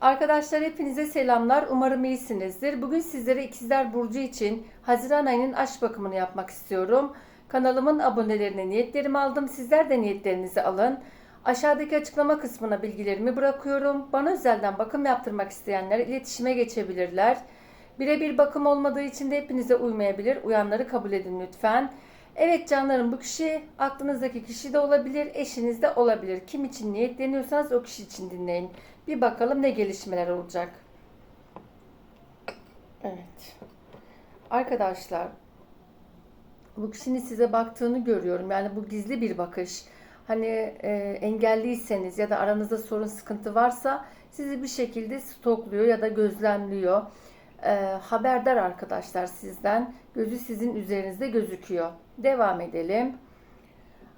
Arkadaşlar hepinize selamlar. Umarım iyisinizdir. Bugün sizlere ikizler Burcu için Haziran ayının aşk bakımını yapmak istiyorum. Kanalımın abonelerine niyetlerimi aldım. Sizler de niyetlerinizi alın. Aşağıdaki açıklama kısmına bilgilerimi bırakıyorum. Bana özelden bakım yaptırmak isteyenler iletişime geçebilirler. Birebir bakım olmadığı için de hepinize uymayabilir. Uyanları kabul edin lütfen. Evet canlarım bu kişi aklınızdaki kişi de olabilir, eşiniz de olabilir. Kim için niyetleniyorsanız o kişi için dinleyin. Bir bakalım ne gelişmeler olacak. Evet. Arkadaşlar bu kişinin size baktığını görüyorum. Yani bu gizli bir bakış. Hani e, engelliyseniz ya da aranızda sorun sıkıntı varsa sizi bir şekilde stokluyor ya da gözlemliyor. E, haberdar arkadaşlar sizden. Gözü sizin üzerinizde gözüküyor. Devam edelim.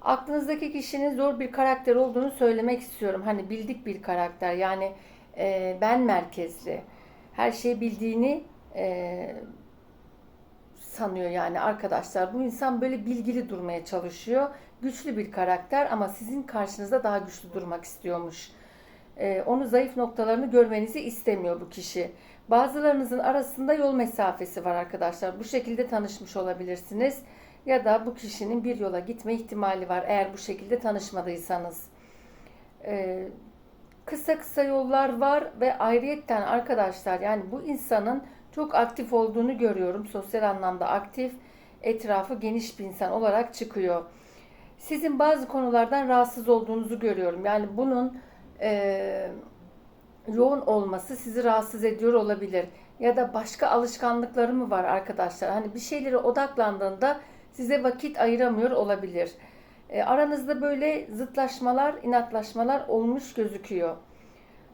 Aklınızdaki kişinin zor bir karakter olduğunu söylemek istiyorum. Hani bildik bir karakter. Yani e, ben merkezli. Her şeyi bildiğini e, sanıyor yani arkadaşlar. Bu insan böyle bilgili durmaya çalışıyor. Güçlü bir karakter ama sizin karşınızda daha güçlü durmak istiyormuş. E, onu zayıf noktalarını görmenizi istemiyor bu kişi. Bazılarınızın arasında yol mesafesi var arkadaşlar. Bu şekilde tanışmış olabilirsiniz ya da bu kişinin bir yola gitme ihtimali var eğer bu şekilde tanışmadıysanız. Ee, kısa kısa yollar var ve ayrıyetten arkadaşlar yani bu insanın çok aktif olduğunu görüyorum. Sosyal anlamda aktif, etrafı geniş bir insan olarak çıkıyor. Sizin bazı konulardan rahatsız olduğunuzu görüyorum. Yani bunun e, yoğun olması sizi rahatsız ediyor olabilir. Ya da başka alışkanlıkları mı var arkadaşlar? Hani bir şeylere odaklandığında size vakit ayıramıyor olabilir. E, aranızda böyle zıtlaşmalar, inatlaşmalar olmuş gözüküyor.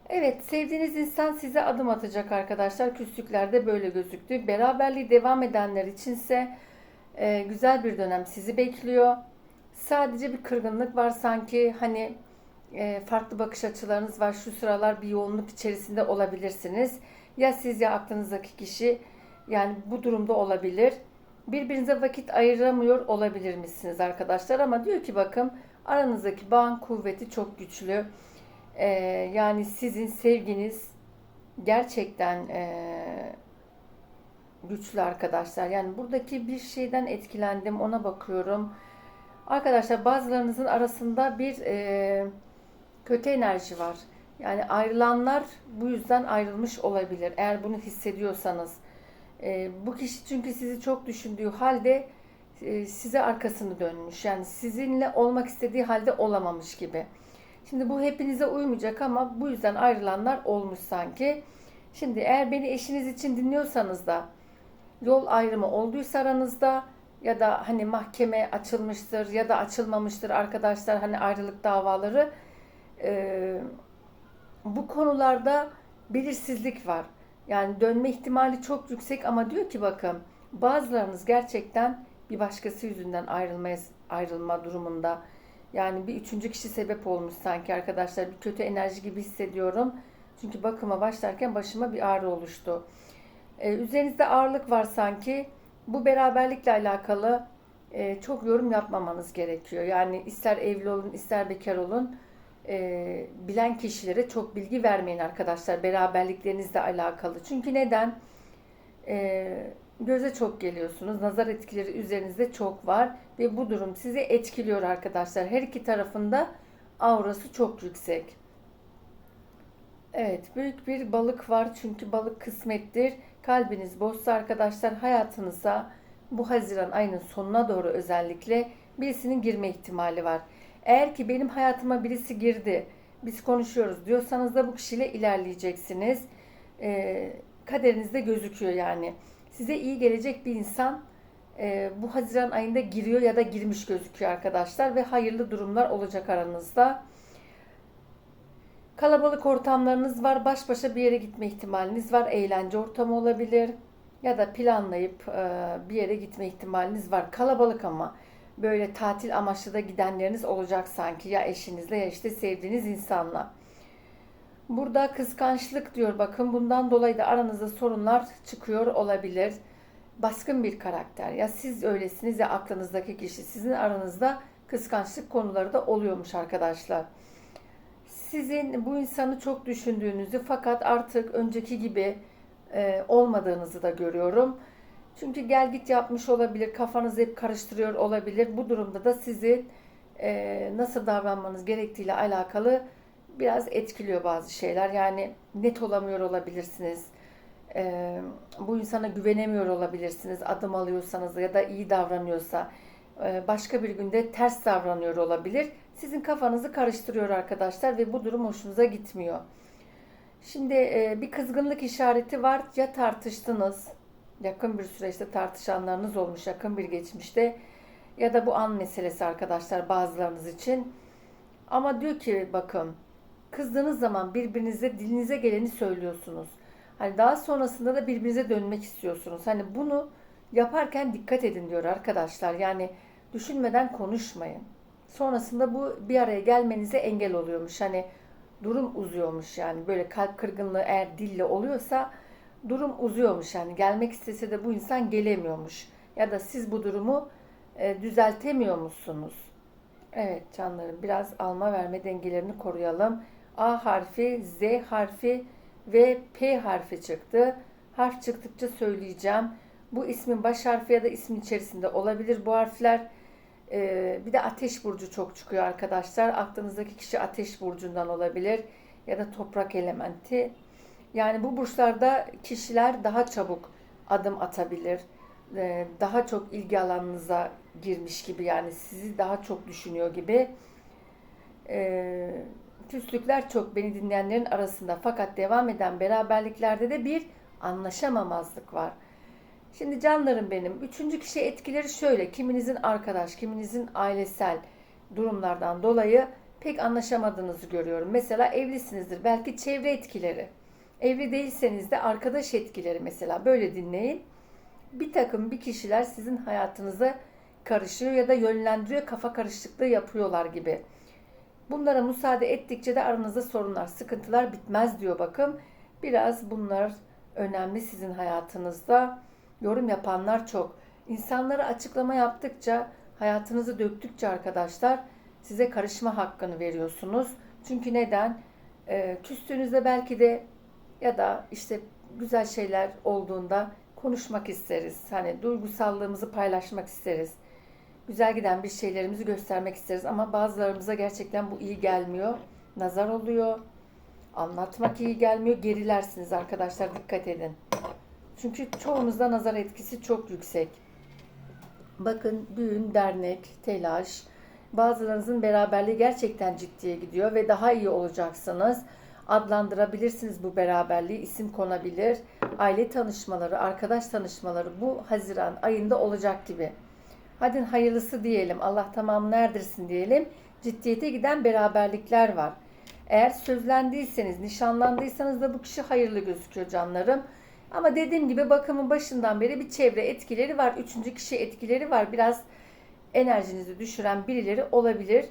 Evet, sevdiğiniz insan size adım atacak arkadaşlar. Küslüklerde böyle gözüktü. Beraberliği devam edenler içinse e, güzel bir dönem sizi bekliyor. Sadece bir kırgınlık var sanki hani e, farklı bakış açılarınız var. Şu sıralar bir yoğunluk içerisinde olabilirsiniz. Ya siz ya aklınızdaki kişi yani bu durumda olabilir birbirinize vakit ayıramıyor olabilir misiniz arkadaşlar ama diyor ki bakın aranızdaki bağın kuvveti çok güçlü. Ee, yani sizin sevginiz gerçekten e, güçlü arkadaşlar. Yani buradaki bir şeyden etkilendim ona bakıyorum. Arkadaşlar bazılarınızın arasında bir e, kötü enerji var. Yani ayrılanlar bu yüzden ayrılmış olabilir. Eğer bunu hissediyorsanız. E, bu kişi çünkü sizi çok düşündüğü halde e, size arkasını dönmüş. Yani sizinle olmak istediği halde olamamış gibi. Şimdi bu hepinize uymayacak ama bu yüzden ayrılanlar olmuş sanki. Şimdi eğer beni eşiniz için dinliyorsanız da yol ayrımı olduysa aranızda ya da hani mahkeme açılmıştır ya da açılmamıştır arkadaşlar hani ayrılık davaları e, bu konularda belirsizlik var. Yani dönme ihtimali çok yüksek ama diyor ki bakın bazılarınız gerçekten bir başkası yüzünden ayrılmaya ayrılma durumunda. Yani bir üçüncü kişi sebep olmuş sanki arkadaşlar. Bir kötü enerji gibi hissediyorum. Çünkü bakıma başlarken başıma bir ağrı oluştu. Ee, üzerinizde ağırlık var sanki. Bu beraberlikle alakalı e, çok yorum yapmamanız gerekiyor. Yani ister evli olun ister bekar olun e, bilen kişilere çok bilgi vermeyin arkadaşlar beraberliklerinizle alakalı. Çünkü neden? E, göze çok geliyorsunuz. Nazar etkileri üzerinizde çok var ve bu durum sizi etkiliyor arkadaşlar. Her iki tarafında aurası çok yüksek. Evet, büyük bir balık var çünkü balık kısmettir. Kalbiniz boşsa arkadaşlar hayatınıza bu Haziran ayının sonuna doğru özellikle birisinin girme ihtimali var. Eğer ki benim hayatıma birisi girdi, biz konuşuyoruz diyorsanız da bu kişiyle ilerleyeceksiniz. E, kaderinizde gözüküyor yani. Size iyi gelecek bir insan e, bu Haziran ayında giriyor ya da girmiş gözüküyor arkadaşlar ve hayırlı durumlar olacak aranızda. Kalabalık ortamlarınız var, baş başa bir yere gitme ihtimaliniz var, eğlence ortamı olabilir ya da planlayıp e, bir yere gitme ihtimaliniz var. Kalabalık ama böyle tatil amaçlı da gidenleriniz olacak sanki ya eşinizle ya işte sevdiğiniz insanla. Burada kıskançlık diyor bakın bundan dolayı da aranızda sorunlar çıkıyor olabilir. Baskın bir karakter ya siz öylesiniz ya aklınızdaki kişi sizin aranızda kıskançlık konuları da oluyormuş arkadaşlar. Sizin bu insanı çok düşündüğünüzü fakat artık önceki gibi e, olmadığınızı da görüyorum. Çünkü gel git yapmış olabilir, kafanızı hep karıştırıyor olabilir. Bu durumda da sizi e, nasıl davranmanız gerektiğiyle alakalı biraz etkiliyor bazı şeyler. Yani net olamıyor olabilirsiniz. E, bu insana güvenemiyor olabilirsiniz. Adım alıyorsanız ya da iyi davranıyorsa. E, başka bir günde ters davranıyor olabilir. Sizin kafanızı karıştırıyor arkadaşlar ve bu durum hoşunuza gitmiyor. Şimdi e, bir kızgınlık işareti var. Ya tartıştınız, yakın bir süreçte tartışanlarınız olmuş yakın bir geçmişte ya da bu an meselesi arkadaşlar bazılarınız için. Ama diyor ki bakın kızdığınız zaman birbirinize dilinize geleni söylüyorsunuz. Hani daha sonrasında da birbirinize dönmek istiyorsunuz. Hani bunu yaparken dikkat edin diyor arkadaşlar. Yani düşünmeden konuşmayın. Sonrasında bu bir araya gelmenize engel oluyormuş. Hani durum uzuyormuş yani böyle kalp kırgınlığı eğer dille oluyorsa durum uzuyormuş yani gelmek istese de bu insan gelemiyormuş ya da siz bu durumu e, düzeltemiyor musunuz? Evet canlarım biraz alma verme dengelerini koruyalım. A harfi, Z harfi ve P harfi çıktı. Harf çıktıkça söyleyeceğim. Bu ismin baş harfi ya da ismin içerisinde olabilir bu harfler. Ee, bir de ateş burcu çok çıkıyor arkadaşlar. Aklınızdaki kişi ateş burcundan olabilir ya da toprak elementi. Yani bu burçlarda kişiler daha çabuk adım atabilir. Ee, daha çok ilgi alanınıza girmiş gibi yani sizi daha çok düşünüyor gibi. Ee, küslükler çok beni dinleyenlerin arasında fakat devam eden beraberliklerde de bir anlaşamamazlık var. Şimdi canlarım benim. Üçüncü kişi etkileri şöyle. Kiminizin arkadaş, kiminizin ailesel durumlardan dolayı pek anlaşamadığınızı görüyorum. Mesela evlisinizdir. Belki çevre etkileri. Evli değilseniz de arkadaş etkileri mesela. Böyle dinleyin. Bir takım bir kişiler sizin hayatınıza karışıyor ya da yönlendiriyor, kafa karışıklığı yapıyorlar gibi. Bunlara müsaade ettikçe de aranızda sorunlar, sıkıntılar bitmez diyor bakın. Biraz bunlar önemli sizin hayatınızda yorum yapanlar çok. İnsanlara açıklama yaptıkça, hayatınızı döktükçe arkadaşlar size karışma hakkını veriyorsunuz. Çünkü neden? E, küstüğünüzde belki de ya da işte güzel şeyler olduğunda konuşmak isteriz. Hani duygusallığımızı paylaşmak isteriz. Güzel giden bir şeylerimizi göstermek isteriz ama bazılarımıza gerçekten bu iyi gelmiyor. Nazar oluyor. Anlatmak iyi gelmiyor. Gerilersiniz arkadaşlar dikkat edin. Çünkü çoğunuzda nazar etkisi çok yüksek. Bakın düğün, dernek, telaş, bazılarınızın beraberliği gerçekten ciddiye gidiyor ve daha iyi olacaksınız. Adlandırabilirsiniz bu beraberliği, isim konabilir. Aile tanışmaları, arkadaş tanışmaları bu Haziran ayında olacak gibi. Hadi hayırlısı diyelim, Allah tamam neredirsin diyelim. Ciddiyete giden beraberlikler var. Eğer sözlendiyseniz, nişanlandıysanız da bu kişi hayırlı gözüküyor canlarım. Ama dediğim gibi bakımın başından beri bir çevre etkileri var. Üçüncü kişi etkileri var. Biraz enerjinizi düşüren birileri olabilir.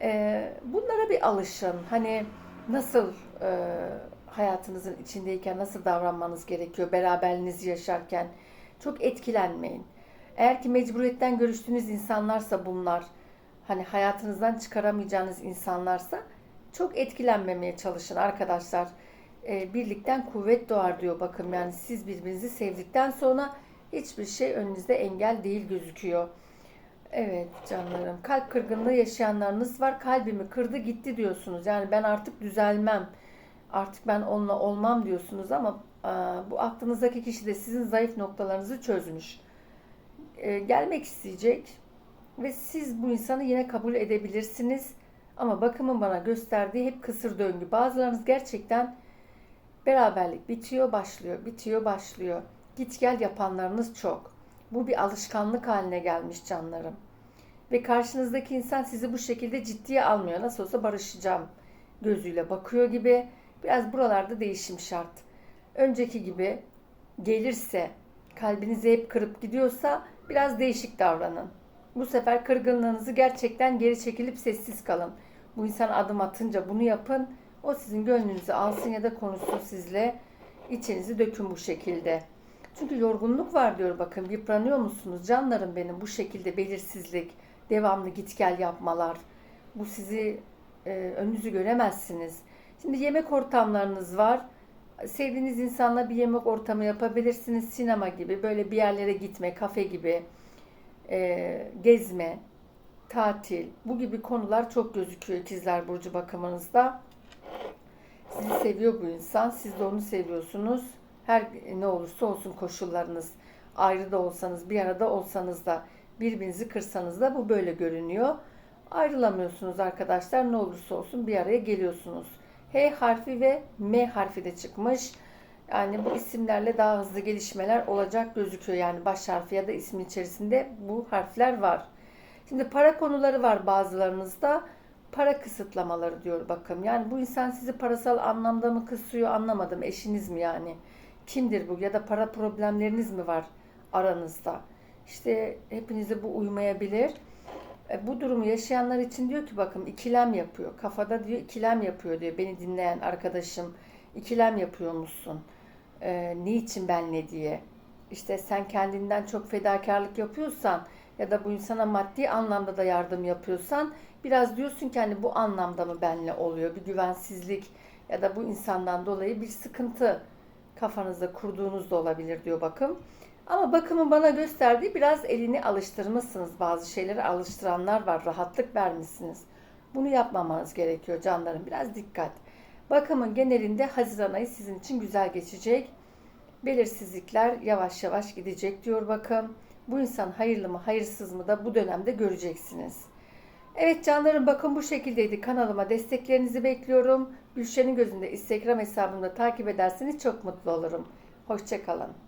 Ee, bunlara bir alışın. Hani nasıl e, hayatınızın içindeyken nasıl davranmanız gerekiyor beraberliğinizi yaşarken. Çok etkilenmeyin. Eğer ki mecburiyetten görüştüğünüz insanlarsa bunlar, hani hayatınızdan çıkaramayacağınız insanlarsa çok etkilenmemeye çalışın arkadaşlar e, birlikten kuvvet doğar diyor bakın. Yani siz birbirinizi sevdikten sonra hiçbir şey önünüzde engel değil gözüküyor. Evet canlarım. Kalp kırgınlığı yaşayanlarınız var. Kalbimi kırdı gitti diyorsunuz. Yani ben artık düzelmem. Artık ben onunla olmam diyorsunuz ama e, bu aklınızdaki kişi de sizin zayıf noktalarınızı çözmüş. E, gelmek isteyecek ve siz bu insanı yine kabul edebilirsiniz. Ama bakımın bana gösterdiği hep kısır döngü. Bazılarınız gerçekten Beraberlik bitiyor, başlıyor, bitiyor, başlıyor. Git gel yapanlarınız çok. Bu bir alışkanlık haline gelmiş canlarım. Ve karşınızdaki insan sizi bu şekilde ciddiye almıyor. Nasıl olsa barışacağım gözüyle bakıyor gibi. Biraz buralarda değişim şart. Önceki gibi gelirse, kalbinizi hep kırıp gidiyorsa biraz değişik davranın. Bu sefer kırgınlığınızı gerçekten geri çekilip sessiz kalın. Bu insan adım atınca bunu yapın o sizin gönlünüzü alsın ya da konuşsun sizle. İçinizi dökün bu şekilde. Çünkü yorgunluk var diyor bakın. Yıpranıyor musunuz? Canlarım benim bu şekilde belirsizlik, devamlı git gel yapmalar. Bu sizi e, önünüzü göremezsiniz. Şimdi yemek ortamlarınız var. Sevdiğiniz insanla bir yemek ortamı yapabilirsiniz. Sinema gibi, böyle bir yerlere gitme, kafe gibi, e, gezme, tatil. Bu gibi konular çok gözüküyor ikizler burcu bakımınızda. Sizi seviyor bu insan. Siz de onu seviyorsunuz. Her ne olursa olsun koşullarınız. Ayrı da olsanız, bir arada olsanız da, birbirinizi kırsanız da bu böyle görünüyor. Ayrılamıyorsunuz arkadaşlar. Ne olursa olsun bir araya geliyorsunuz. H harfi ve M harfi de çıkmış. Yani bu isimlerle daha hızlı gelişmeler olacak gözüküyor. Yani baş harfi ya da ismin içerisinde bu harfler var. Şimdi para konuları var bazılarınızda. Para kısıtlamaları diyor bakın. Yani bu insan sizi parasal anlamda mı kısıyor anlamadım. Eşiniz mi yani? Kimdir bu? Ya da para problemleriniz mi var aranızda? İşte hepinize bu uymayabilir. E, bu durumu yaşayanlar için diyor ki bakın ikilem yapıyor. Kafada diyor ikilem yapıyor diyor. Beni dinleyen arkadaşım ikilem yapıyor musun? E, niçin ben ne diye. İşte sen kendinden çok fedakarlık yapıyorsan ya da bu insana maddi anlamda da yardım yapıyorsan biraz diyorsun ki hani bu anlamda mı benle oluyor? Bir güvensizlik ya da bu insandan dolayı bir sıkıntı kafanızda kurduğunuz da olabilir diyor bakım. Ama bakımın bana gösterdiği biraz elini alıştırmışsınız. Bazı şeyleri alıştıranlar var. Rahatlık vermişsiniz. Bunu yapmamanız gerekiyor canlarım. Biraz dikkat. Bakımın genelinde Haziran ayı sizin için güzel geçecek. Belirsizlikler yavaş yavaş gidecek diyor bakım. Bu insan hayırlı mı hayırsız mı da bu dönemde göreceksiniz. Evet canlarım bakın bu şekildeydi. Kanalıma desteklerinizi bekliyorum. Gülşen'in gözünde Instagram hesabımda takip ederseniz çok mutlu olurum. Hoşçakalın.